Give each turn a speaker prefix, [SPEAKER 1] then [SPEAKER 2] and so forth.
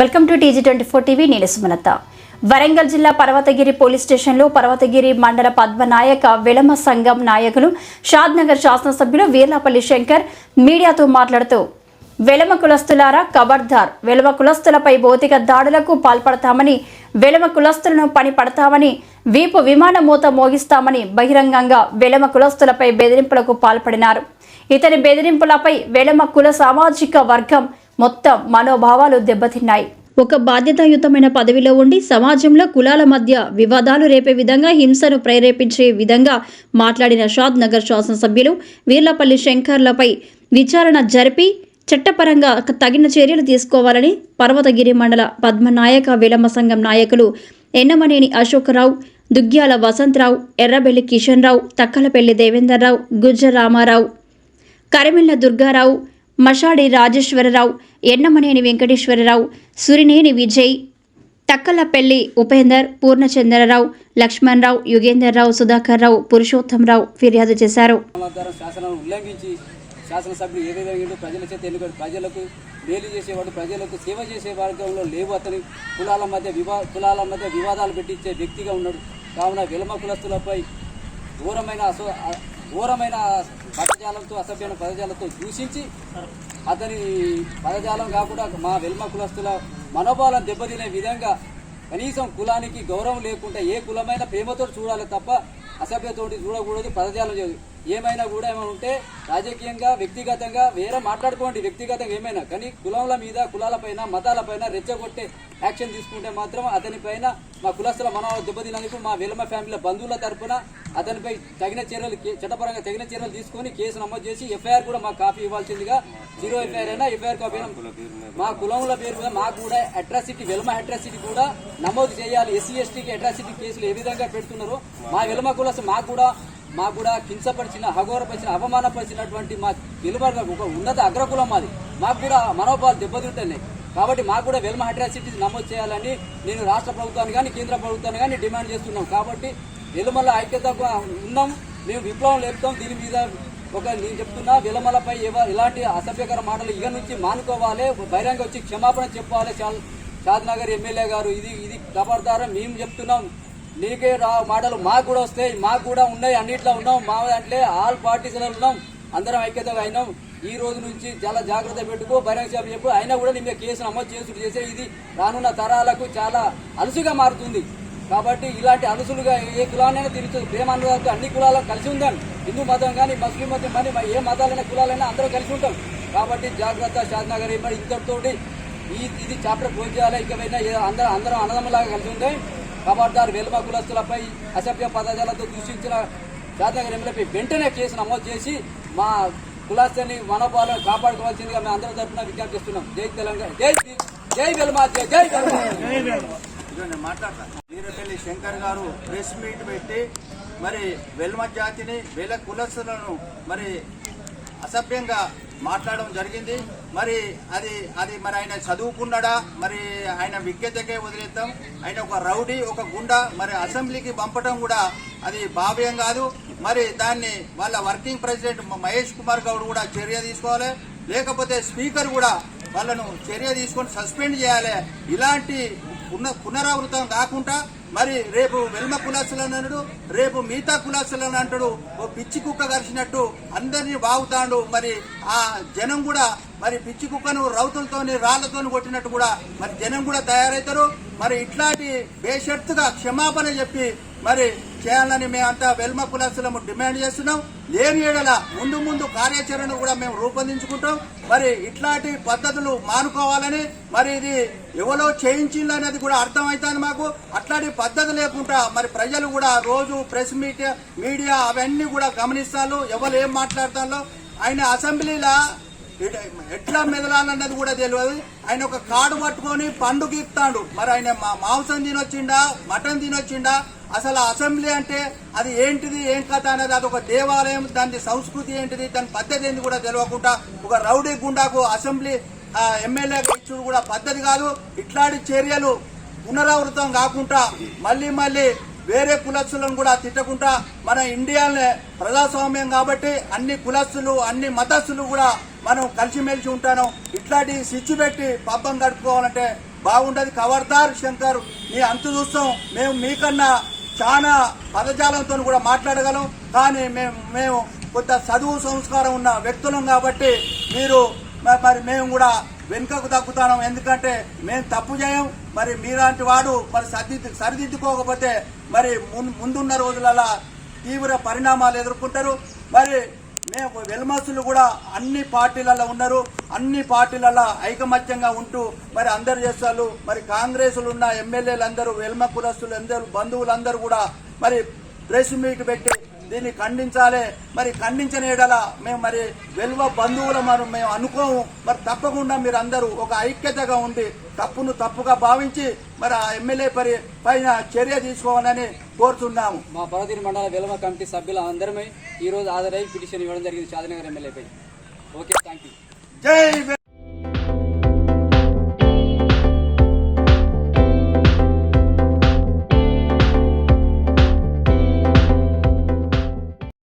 [SPEAKER 1] Welcome to TG twenty four TV నేను సుమనత వరంగల్ జిల్లా Parvathagiri police స్టేషన్లో పర్వతగిరి మండల పద్మనాయక విలమ సంఘం నాయకులు షాద్నగర్ శాసనసభ్యులు వీర్లాపల్లి శంకర్ మీడియాతో మాట్లాడుతూ వెలమ కులస్తులారా కబర్దార్. వెలమ కులస్తులపై భౌతిక దాడులకు పాల్పడతామని వెలమ కులస్తులను పని పడతామని వీపు విమాన మూత మోగిస్తామని బహిరంగంగా వెలమ కులస్తులపై బెదిరింపులకు పాల్పడినారు. ఇతని బెదిరింపులపై వెలమ కుల సామాజిక వర్గం మొత్తం మనోభావాలు దెబ్బతిన్నాయి. ఒక బాధ్యతాయుతమైన పదవిలో ఉండి సమాజంలో కులాల మధ్య వివాదాలు రేపే విధంగా హింసను ప్రేరేపించే విధంగా మాట్లాడిన షాద్ నగర్ శాసనసభ్యులు వీర్లపల్లి శంకర్లపై విచారణ జరిపి చట్టపరంగా తగిన చర్యలు తీసుకోవాలని పర్వతగిరి మండల పద్మనాయక విలమ సంఘం నాయకులు ఎన్నమనేని అశోకరావు దుగ్గ్యాల వసంతరావు ఎర్రబెల్లి కిషన్ రావు తక్కలపల్లి దేవేందర్రావు గుజ్జ రామారావు కరిమిళ్ళ దుర్గారావు మషాడి రాజేశ్వరరావు ఎన్నమనేని వెంకటేశ్వరరావు సురినేని విజయ్ తక్కలపల్లి ఉపేందర్ పూర్ణచంద్రరావు లక్ష్మణరావు యుగేందర్రావు సుధాకర్రావు పురుషోత్తంరావు ఫిర్యాదు చేశారు.
[SPEAKER 2] శాసనాలను ఉల్లంఘించి శాసనసభ్యులు ఏ విధంగా ప్రజల చేత ఎన్నుకొని ప్రజలకు మేలు చేసేవాడు ప్రజలకు సేవ చేసే వర్గంలో లేవు అతని. కులాల మధ్య వివా కులాల మధ్య వివాదాలు పెట్టించే వ్యక్తిగా ఉన్నాడు. కావున విలమ కులస్తులపై ఘోరమైన అసో ఘోరమైన పదజాలంతో అసభ్యమైన పదజాలంతో దూషించి అతని పదజాలం కాకుండా మా వెల్మ కులస్తుల మనోభావాలను దెబ్బతినే విధంగా కనీసం కులానికి గౌరవం లేకుండా ఏ కులమైన ప్రేమతో చూడాలి తప్ప అసభ్యతోటి చూడకూడదు పదజాలం చేయదు ఏమైనా కూడా ఏమైనా ఉంటే రాజకీయంగా వ్యక్తిగతంగా వేరే మాట్లాడుకోండి వ్యక్తిగతంగా ఏమైనా. కానీ కులంల మీద కులాలపైన మతాలపైన రెచ్చగొట్టే యాక్షన్ తీసుకుంటే మాత్రం అతనిపైన మా కులస్తుల మనోభావాలు దెబ్బతినందుకు మా వెలమ ఫ్యామిలీ బంధువుల తరపున అతనిపై తగిన చర్యలు చట్టపరంగా తగిన చర్యలు తీసుకొని కేసు నమోదు చేసి ఎఫ్ఐఆర్ కూడా మాకు కాపీ ఇవ్వాల్సిందిగా జీరో ఎఫ్ఐఆర్ అయినా ఎఫ్ఐఆర్ కాపీ మా కులముల పేరు మీద మాకు కూడా అట్రాసిటీ వెలమ అట్రాసిటీ కూడా నమోదు చేయాలి. ఎస్సీ ఎస్టీకి అట్రాసిటీ కేసులు ఏ విధంగా పెడుతున్నారో మా వెలమ కులస్తు మాకు కూడా మాకు కూడా కించపరిచిన హగోరపరిచిన అవమానపరిచినటువంటి మా వెలుమ ఒక ఉన్నత అగ్రకులం మాది. మాకు కూడా మనోభావాలు దెబ్బతింటున్నాయి. కాబట్టి మాకు కూడా వెల్మ అట్రాసిటీ నమోదు చేయాలని నేను రాష్ట్ర ప్రభుత్వాన్ని కానీ కేంద్ర ప్రభుత్వాన్ని కానీ డిమాండ్ చేస్తున్నాం. కాబట్టి వెలుమల ఐక్యత ఉన్నాం. మేము విప్లవం లేపుతాం. దీని మీద ఒక నేను చెప్తున్నా వెలమలపై ఎవ- ఎలాంటి అసభ్యకర మాటలు ఇక నుంచి మానుకోవాలి. బహిరంగ వచ్చి క్షమాపణ చెప్పాలి. షాద్ నగర్ ఎమ్మెల్యే గారు ఇది ఇది ఖబర్దారం మేము చెప్తున్నాం. నీకే రా మాటలు మాకు కూడా వస్తాయి మాకు కూడా ఉన్నాయి అన్నిట్లో ఉన్నాం. మా దాంట్లో ఆల్ పార్టీస్లో ఉన్నాం అందరం ఐక్యతగా అయినాం. ఈ రోజు నుంచి చాలా జాగ్రత్త పెట్టుకో బహిరంగ సభ చెప్పు. అయినా కూడా నీ మీద కేసు నమోదు చేసుడు చేసే ఇది రానున్న తరాలకు చాలా అలసుగా మారుతుంది. కాబట్టి ఇలాంటి అనుసులుగా ఏ కులాలైనా తిరుగుతుంది ప్రేమానురాలతో అన్ని కులాలకు కలిసి ఉందండి హిందూ మతం కానీ ముస్లిం మతం కానీ ఏ మతాలైనా కులాలైనా అందరూ కలిసి ఉంటాం. కాబట్టి జాగ్రత్త షాద్నగర్ మరి ఇంతటితోటి ఈ ఇది చాప్టర్ క్లోజ్ చేయాలి. ఇకపైనా అందరం అందరం అన్నదమ్ములాగా కలిసి ఉంటాయి ఖబర్దార్ వెలుమ కులస్తులపై అసభ్య పదజాలతో దూషించిన షాద్నగర్ ఎమ్మెల్యేపై వెంటనే కేసు నమోదు చేసి మా కులాస్తుని మనోభావాలను కాపాడుకోవాల్సిందిగా మేము అందరం తరఫున విజ్ఞప్తి చేస్తున్నాం. జై తెలంగాణ జై జై వెలుమ జై జై వెలుమ.
[SPEAKER 3] వీరపల్లి శంకర్ గారు ప్రెస్ మీట్ పెట్టి మరి వెల్మ జాతిని వేల కులస్తులను మరి అసభ్యంగా మాట్లాడడం జరిగింది. మరి అది అది మరి ఆయన చదువుకున్నాడా? మరి ఆయన విజ్ఞతకే వదిలేద్దాం. ఆయన ఒక రౌడీ ఒక గుండా మరి అసెంబ్లీకి పంపడం కూడా అది భావ్యం కాదు. మరి దాన్ని వాళ్ళ వర్కింగ్ ప్రెసిడెంట్ మహేష్ కుమార్ గౌడ్ కూడా చర్య తీసుకోవాలి. లేకపోతే స్పీకర్ కూడా వాళ్ళను చర్య తీసుకొని సస్పెండ్ చేయాలి. ఇలాంటి పున పునరావృతం కాకుండా మరి రేపు వెల్మ కులాసులను రేపు మిగతా కులాసులను అంటాడు ఓ పిచ్చి కుక్క కరిచినట్టు అందరినీ బాగుతాడు మరి ఆ జనం కూడా మరి పిచ్చి కుక్కను రౌతులతోని రాళ్ళతోని కొట్టినట్టు కూడా మరి జనం కూడా తయారవుతారు మరి ఇట్లాంటి బేషరతుగా క్షమాపణ చెప్పి మరి చేయాలని మేమంతా వెల్మ కులాసులము డిమాండ్ చేస్తున్నాం. లేని ఏడల ముందు ముందు కార్యాచరణ కూడా మేము రూపొందించుకుంటాం. మరి ఇట్లాంటి పద్ధతులు మానుకోవాలని మరి ఇది ఎవరో చేయించింది అనేది కూడా అర్థమవుతుంది మాకు. అట్లాంటి పద్ధతి లేకుండా మరి ప్రజలు కూడా రోజు ప్రెస్ మీడియా మీడియా అవన్నీ కూడా గమనిస్తారు ఎవరు ఏం మాట్లాడతారో ఆయన అసెంబ్లీలో ఎట్లా మెదలాలన్నది కూడా తెలియదు. ఆయన ఒక కార్డు పట్టుకొని పండు ఇస్తాడు మరి ఆయన మా మాంసం తినొచ్చిండా? మటన్ తినొచ్చిండా? అసలు అసెంబ్లీ అంటే అది ఏంటిది ఏం కథ అనేది అది ఒక దేవాలయం దాని సంస్కృతి ఏంటిది దాని పద్ధతి ఏంటి కూడా తెలియకుండా ఒక రౌడీ గుండాకు అసెంబ్లీ ఎమ్మెల్యే ఇచ్చుడు కూడా పద్ధతి కాదు. ఇట్లాంటి చర్యలు పునరావృతం కాకుండా మళ్ళీ మళ్ళీ వేరే కులస్తులను కూడా తిట్టకుండా మన ఇండియాలోనే ప్రజాస్వామ్యం కాబట్టి అన్ని కులస్తులు అన్ని మతస్థులు కూడా మనం కలిసిమెలిసి ఉంటాను. ఇట్లాంటి సిచ్చు పెట్టి పబ్బం గడుపుకోవాలంటే బాగుంటుంది. ఖబర్దార్ శంకర్ నీ అంతు చూస్తాం. మేము మీకన్నా చాలా పదజాలంతో కూడా మాట్లాడగలం. కానీ మేము మేము కొంత చదువు సంస్కారం ఉన్న వ్యక్తులం కాబట్టి మీరు మరి మేము కూడా వెనుకకు తగ్గుతాం. ఎందుకంటే మేము తప్పు చేయం. మరి మీలాంటి వాడు మరి సరిదిద్దు సరిదిద్దుకోకపోతే మరి ముందున్న రోజులలో తీవ్ర పరిణామాలు ఎదుర్కొంటారు. మరి మేము వెల్మసులు కూడా అన్ని పార్టీలలో ఉన్నారు అన్ని పార్టీలలో ఐకమత్యంగా ఉంటూ మరి అందరు చేస్తారు. మరి కాంగ్రెస్లు ఉన్న ఎమ్మెల్యేలు అందరూ వెల్మ కులస్తులు అందరూ బంధువులందరూ కూడా మరి ప్రెస్ మీట్ పెట్టి దీన్ని ఖండించాలి. మరి ఖండించిన ఎడల మేము మరి వెల్వ బంధువుల మనం మేము అనుకోము. మరి తప్పకుండా మీరు అందరూ ఒక ఐక్యతగా ఉండి తప్పును తప్పుగా భావించి మరి ఆ ఎమ్మెల్యే పరి పైన చర్య తీసుకోవాలని కోరుతున్నాము.
[SPEAKER 2] మా పర్వతగిరి మండల వెలమ కమిటీ సభ్యులు అందరమే ఈ రోజు హాజరై పిటిషన్ ఇవ్వడం జరిగింది. షాదనగర్ ఎమ్మెల్యేపై. ఓకే థ్యాంక్ యూ
[SPEAKER 3] జై